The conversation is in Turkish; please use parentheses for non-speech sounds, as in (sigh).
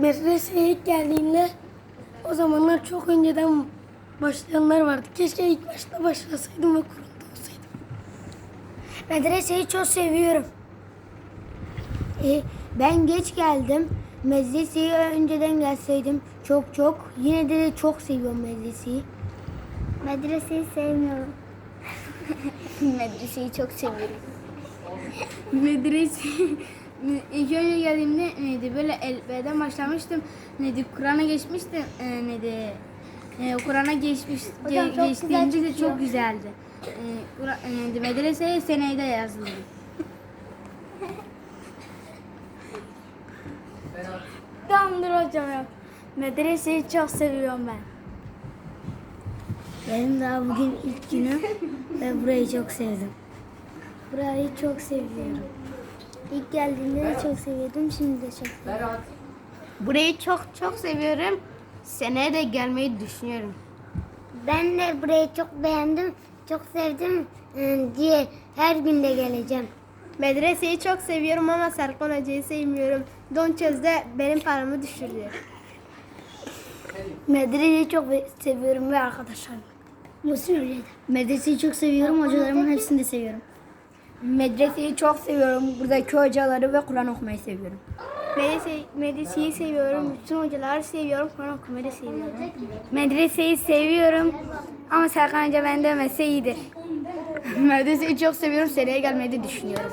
medreseye ilk geldiğinde o zamanlar çok önceden başlayanlar vardı. Keşke ilk başta başlasaydım ve kurumda olsaydım. Medreseyi çok seviyorum. E, ben geç geldim. Medreseyi önceden gelseydim çok çok. Yine de çok seviyorum medreseyi. Medreseyi sevmiyorum. (laughs) medreseyi çok seviyorum. Medrese ilk önce geldiğimde neydi böyle elbeden başlamıştım. Neydi Kur'an'a geçmiştim. E, neydi e, Kur'an'a geçmiş Hocam ge- geçtiğimde de çok güzeldi. E, Kur'an, e, medreseye seneyde yazıldı. Tamamdır hocam ya. Medreseyi çok seviyorum ben. Benim daha bugün ilk günüm ve burayı çok sevdim. Burayı çok seviyorum. İlk geldiğimde de çok seviyordum, şimdi de çok seviyorum. Burayı çok çok seviyorum. Seneye de gelmeyi düşünüyorum. Ben de burayı çok beğendim, çok sevdim ee, diye her gün de geleceğim. Medreseyi çok seviyorum ama Serkan Hoca'yı sevmiyorum. Don çözde benim paramı düşürdü. Medreseyi çok seviyorum ve arkadaşlarım. Nasıl öyle? Medreseyi çok seviyorum. Hocalarımın hepsini de seviyorum. Medreseyi çok seviyorum. Buradaki hocaları ve Kur'an okumayı seviyorum. Medreseyi, medreseyi seviyorum, bütün hocaları seviyorum, Kur'an okumayı da seviyorum. Medreseyi seviyorum ama Serkan Hoca beni dövmese iyidir. Medreseyi çok seviyorum. Seneye gelmeyi de düşünüyorum.